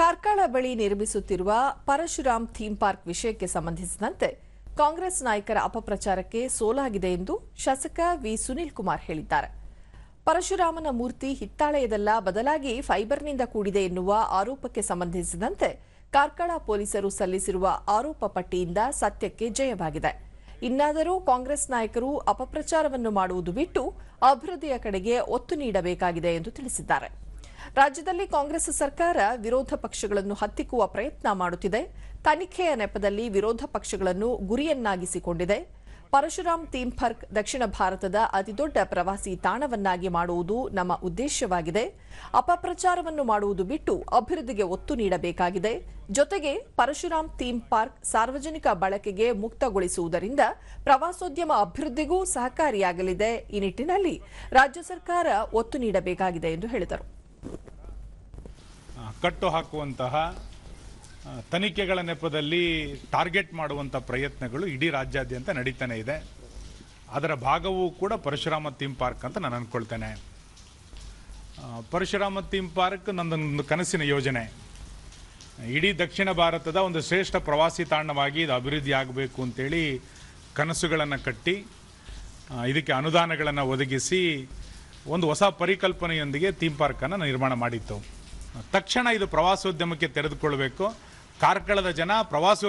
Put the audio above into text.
ಕಾರ್ಕಳ ಬಳಿ ನಿರ್ಮಿಸುತ್ತಿರುವ Parashuram theme park ವಿಷಯಕ್ಕೆ ಸಂಬಂಧಿಸಿದಂತೆ ಕಾಂಗ್ರೆಸ್ ನಾಯಕರ ಅಪಪ್ರಚಾರಕ್ಕೆ ಸೋಲಾಗಿದೆ ಎಂದು ಶಾಸಕ ವಿ. ಸುನೀಲ್ ಕುಮಾರ್ ಹೇಳಿದ್ದಾರೆ. ಪರಶುರಾಮನ ಮೂರ್ತಿ ಹಿತ್ತಾಳೆಯದಲ್ಲ, ಬದಲಾಗಿ ಫೈಬರ್ನಿಂದ ಕೂಡಿದೆ ಎನ್ನುವ ಆರೋಪಕ್ಕೆ ಸಂಬಂಧಿಸಿದಂತೆ ಕಾರ್ಕಳ ಪೊಲೀಸರು ಸಲ್ಲಿಸಿರುವ ಆರೋಪ ಪಟ್ಟಿಯಿಂದ ಸತ್ಯಕ್ಕೆ ಜಯವಾಗಿದೆ. ಇನ್ನಾದರೂ ಕಾಂಗ್ರೆಸ್ ನಾಯಕರು ಅಪಪ್ರಚಾರವನ್ನು ಮಾಡುವುದು ಬಿಟ್ಟು ಅಭಿವೃದ್ಧಿಯ ಕಡೆಗೆ ಒತ್ತು ನೀಡಬೇಕಾಗಿದೆ ಎಂದು ತಿಳಿಸಿದ್ದಾರೆ. ರಾಜ್ಯದಲ್ಲಿ ಕಾಂಗ್ರೆಸ್ ಸರ್ಕಾರ ವಿರೋಧ ಪಕ್ಷಗಳನ್ನು ಹತ್ತಿಕ್ಕುವ ಪ್ರಯತ್ನ ಮಾಡುತ್ತಿದೆ. ತನಿಖೆಯ ನೆಪದಲ್ಲಿ ವಿರೋಧ ಪಕ್ಷಗಳನ್ನು ಗುರಿಯನ್ನಾಗಿಸಿಕೊಂಡಿದೆ. ಪರಶುರಾಮ್ ಥೀಮ್ ಪಾರ್ಕ್ ದಕ್ಷಿಣ ಭಾರತದ ಅತಿದೊಡ್ಡ ಪ್ರವಾಸಿ ತಾಣವನ್ನಾಗಿ ಮಾಡುವುದು ನಮ್ಮ ಉದ್ದೇಶವಾಗಿದೆ. ಅಪಪ್ರಚಾರವನ್ನು ಮಾಡುವುದು ಬಿಟ್ಟು ಅಭಿವೃದ್ಧಿಗೆ ಒತ್ತು ನೀಡಬೇಕಾಗಿದೆ. ಜೊತೆಗೆ ಪರಶುರಾಮ್ ಥೀಮ್ ಪಾರ್ಕ್ ಸಾರ್ವಜನಿಕ ಬಳಕೆಗೆ ಮುಕ್ತಗೊಳಿಸುವುದರಿಂದ ಪ್ರವಾಸೋದ್ಯಮ ಅಭಿವೃದ್ಧಿಗೂ ಸಹಕಾರಿಯಾಗಲಿದೆ. ಈ ನಿಟ್ಟಿನಲ್ಲಿ ರಾಜ್ಯ ಸರ್ಕಾರ ಒತ್ತು ನೀಡಬೇಕಾಗಿದೆ ಎಂದು ಹೇಳಿದರು. ಕಟ್ಟು ಹಾಕುವಂತಹ ತನಿಖೆಗಳ ನೆಪದಲ್ಲಿ ಟಾರ್ಗೆಟ್ ಮಾಡುವಂಥ ಪ್ರಯತ್ನಗಳು ಇಡೀ ರಾಜ್ಯಾದ್ಯಂತ ನಡೀತಾನೆ ಇದೆ. ಅದರ ಭಾಗವೂ ಕೂಡ ಪರಶುರಾಮ ಥೀಮ್ ಪಾರ್ಕ್ ಅಂತ ನಾನು ಅಂದ್ಕೊಳ್ತೇನೆ ಪರಶುರಾಮ ಥೀಮ್ ಪಾರ್ಕ್ ನನ್ನೊಂದು ಕನಸಿನ ಯೋಜನೆ. ಇಡೀ ದಕ್ಷಿಣ ಭಾರತದ ಒಂದು ಶ್ರೇಷ್ಠ ಪ್ರವಾಸಿ ತಾಣವಾಗಿ ಇದು ಅಭಿವೃದ್ಧಿ ಆಗಬೇಕು ಅಂತೇಳಿ ಕನಸುಗಳನ್ನು ಕಟ್ಟಿ ಇದಕ್ಕೆ ಅನುದಾನಗಳನ್ನು ಒದಗಿಸಿ ಒಂದು ಹೊಸ ಪರಿಕಲ್ಪನೆಯೊಂದಿಗೆ ಥೀಮ್ ಪಾರ್ಕನ್ನು ನಿರ್ಮಾಣ ಮಾಡಿತ್ತು. ತಕ್ಷಣ ಇದು ಪ್ರವಾಸೋದ್ಯಮಕ್ಕೆ ತೆರೆದುಕೊಳ್ಬೇಕು ಕಾರ್ಕಳದ ಜನ ಪ್ರವಾಸೋದ್ಯಮ